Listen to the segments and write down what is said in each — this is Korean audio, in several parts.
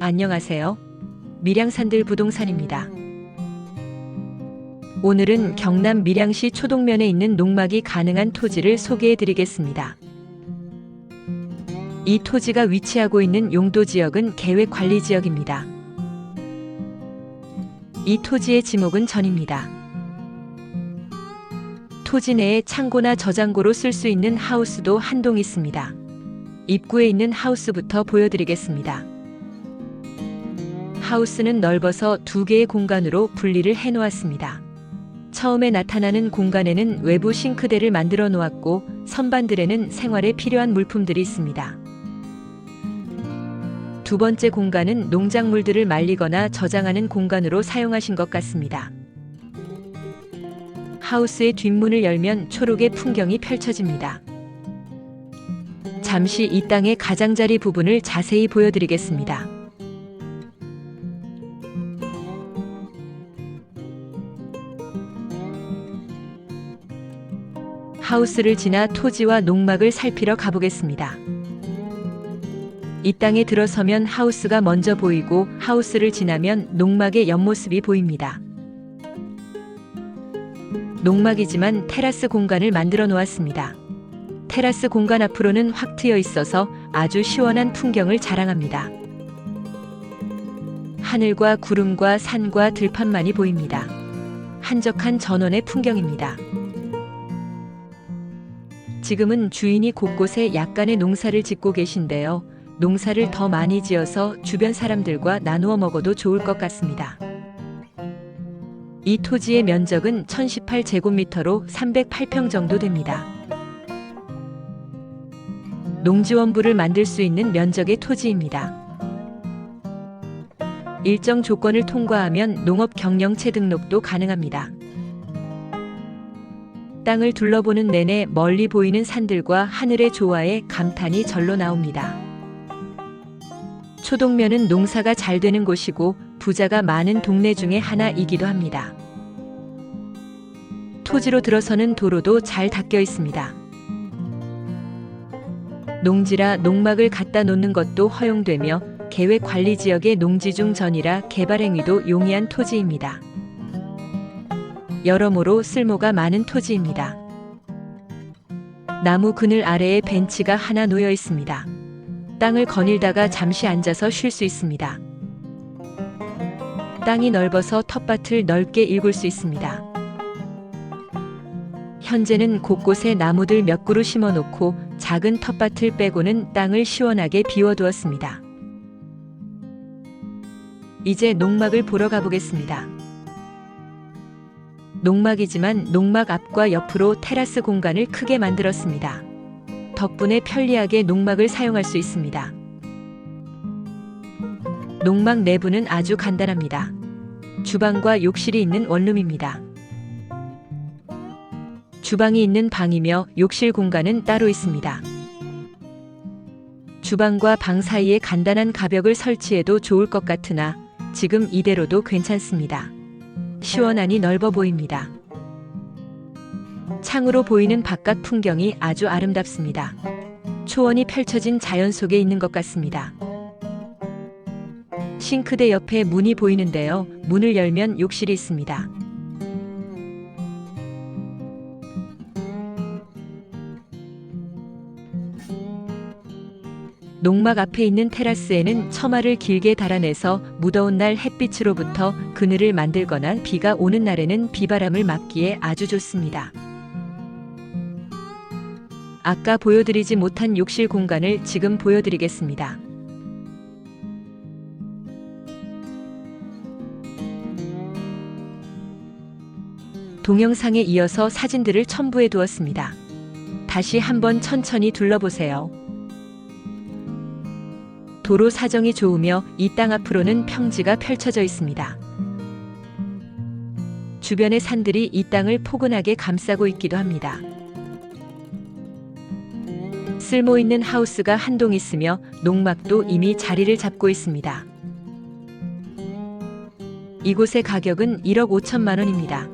안녕하세요. 밀양산들 부동산입니다. 오늘은 경남 밀양시 초동면에 있는 농막이 가능한 토지를 소개해 드리겠습니다. 이 토지가 위치하고 있는 용도 지역은 계획 관리 지역입니다. 이 토지의 지목은 전입니다. 토지 내에 창고나 저장고로 쓸 수 있는 하우스도 한 동 있습니다. 입구에 있는 하우스부터 보여드리겠습니다. 하우스는 넓어서 두 개의 공간으로 분리를 해 놓았습니다. 처음에 나타나는 공간에는 외부 싱크대를 만들어 놓았고 선반들에는 생활에 필요한 물품들이 있습니다. 두 번째 공간은 농작물들을 말리거나 저장하는 공간으로 사용하신 것 같습니다. 하우스의 뒷문을 열면 초록의 풍경이 펼쳐집니다. 잠시 이 땅의 가장자리 부분을 자세히 보여드리겠습니다. 하우스를 지나 토지와 농막을 살피러 가보겠습니다. 이 땅에 들어서면 하우스가 먼저 보이고 하우스를 지나면 농막의 옆모습이 보입니다. 농막이지만 테라스 공간을 만들어 놓았습니다. 테라스 공간 앞으로는 확 트여 있어서 아주 시원한 풍경을 자랑합니다. 하늘과 구름과 산과 들판만이 보입니다. 한적한 전원의 풍경입니다. 지금은 주인이 곳곳에 약간의 농사를 짓고 계신데요. 농사를 더 많이 지어서 주변 사람들과 나누어 먹어도 좋을 것 같습니다. 이 토지의 면적은 1018제곱미터로 308평 정도 됩니다. 농지원부를 만들 수 있는 면적의 토지입니다. 일정 조건을 통과하면 농업 경영체 등록도 가능합니다. 땅을 둘러보는 내내 멀리 보이는 산들과 하늘의 조화에 감탄이 절로 나옵니다. 초동면은 농사가 잘 되는 곳이고 부자가 많은 동네 중에 하나이기도 합니다. 토지로 들어서는 도로도 잘 닦여 있습니다. 농지라 농막을 갖다 놓는 것도 허용되며 계획 관리 지역의 농지 중 전이라 개발 행위도 용이한 토지입니다. 여러모로 쓸모가 많은 토지입니다. 나무 그늘 아래에 벤치가 하나 놓여 있습니다. 땅을 거닐다가 잠시 앉아서 쉴 수 있습니다. 땅이 넓어서 텃밭을 넓게 일굴 수 있습니다. 현재는 곳곳에 나무들 몇 그루 심어 놓고 작은 텃밭을 빼고는 땅을 시원하게 비워두었습니다. 이제 농막을 보러 가보겠습니다. 농막이지만 농막 앞과 옆으로 테라스 공간을 크게 만들었습니다. 덕분에 편리하게 농막을 사용할 수 있습니다. 농막 내부는 아주 간단합니다. 주방과 욕실이 있는 원룸입니다. 주방이 있는 방이며 욕실 공간은 따로 있습니다. 주방과 방 사이에 간단한 가벽을 설치해도 좋을 것 같으나 지금 이대로도 괜찮습니다. 시원하니 넓어 보입니다. 창으로 보이는 바깥 풍경이 아주 아름답습니다. 초원이 펼쳐진 자연 속에 있는 것 같습니다. 싱크대 옆에 문이 보이는데요. 문을 열면 욕실이 있습니다. 농막 앞에 있는 테라스에는 처마를 길게 달아내서 무더운 날 햇빛으로부터 그늘을 만들거나 비가 오는 날에는 비바람을 막기에 아주 좋습니다. 아까 보여드리지 못한 욕실 공간을 지금 보여드리겠습니다. 동영상에 이어서 사진들을 첨부해 두었습니다. 다시 한번 천천히 둘러보세요. 도로 사정이 좋으며 이 땅 앞으로는 평지가 펼쳐져 있습니다. 주변의 산들이 이 땅을 포근하게 감싸고 있기도 합니다. 쓸모 있는 하우스가 한 동 있으며 농막도 이미 자리를 잡고 있습니다. 이곳의 가격은 1억 5천만 원입니다.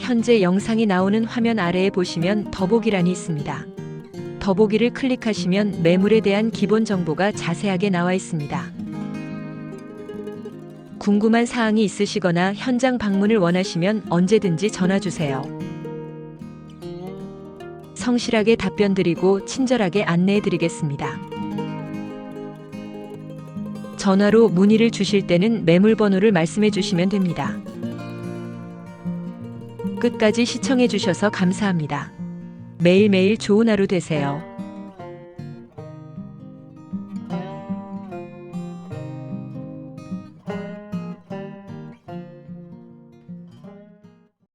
현재 영상이 나오는 화면 아래에 보시면 더보기란이 있습니다. 더보기를 클릭하시면 매물에 대한 기본 정보가 자세하게 나와 있습니다. 궁금한 사항이 있으시거나 현장 방문을 원하시면 언제든지 전화 주세요. 성실하게 답변 드리고 친절하게 안내해 드리겠습니다. 전화로 문의를 주실 때는 매물 번호를 말씀해 주시면 됩니다. 끝까지 시청해 주셔서 감사합니다. 매일매일 좋은 하루 되세요.